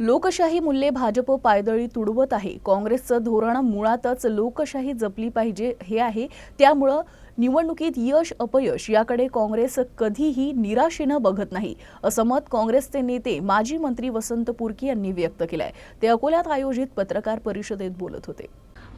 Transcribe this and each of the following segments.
लोकशाही मूल्ये भाजप पायदळी तुडवत आहे. काँग्रेसचं धोरण मुळातच लोकशाही जपली पाहिजे हे आहे. त्यामुळं निवडणुकीत यश अपयश याकडे काँग्रेस कधीही निराशेनं बघत नाही. असं मत काँग्रेसचे नेते माजी मंत्री वसंत पुरकी यांनी व्यक्त केलंय. ते अकोल्यात आयोजित पत्रकार परिषदेत बोलत होते.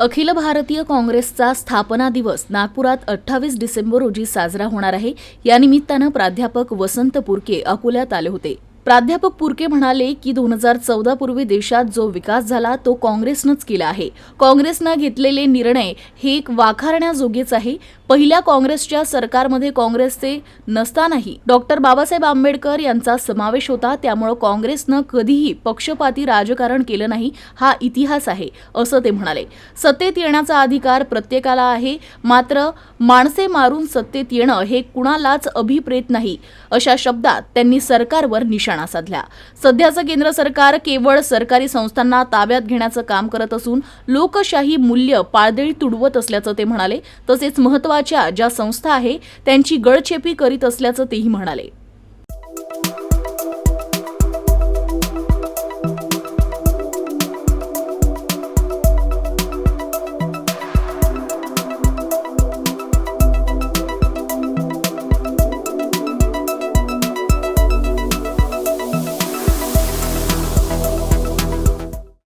अखिल भारतीय काँग्रेसचा स्थापना दिवस नागपुरात अठ्ठावीस डिसेंबर रोजी साजरा होणार आहे. या निमित्तानं प्राध्यापक वसंत पुरके अकोल्यात आले होते. प्राध्यापक पुरके म्हणाले की दोन हजार चौदा पूर्वी देशात जो विकास झाला तो काँग्रेसनंच केला आहे. काँग्रेसनं घेतलेले निर्णय हे एक वाखारण्याजोगेच आहे. पहिल्या काँग्रेसच्या सरकारमध्ये काँग्रेसचे नसतानाही डॉक्टर बाबासाहेब आंबेडकर यांचा समावेश होता. त्यामुळं काँग्रेसनं कधीही पक्षपाती राजकारण केलं नाही. हा इतिहास आहे असं ते म्हणाले. सत्तेत येण्याचा अधिकार प्रत्येकाला आहे. मात्र माणसे मारून सत्तेत येणं हे कुणालाच अभिप्रेत नाही अशा शब्दात त्यांनी सरकारवर निशाणा साधला. सध्याचं केंद्र सरकार केवळ सरकारी संस्थांना ताब्यात घेण्याचं काम करत असून लोकशाही मूल्य पाळदेळी तुडवत असल्याचं ते म्हणाले. तसेच नावाच्या ज्या संस्था आहे त्यांची गळचेपी करीत असल्याचं तेही म्हणाले.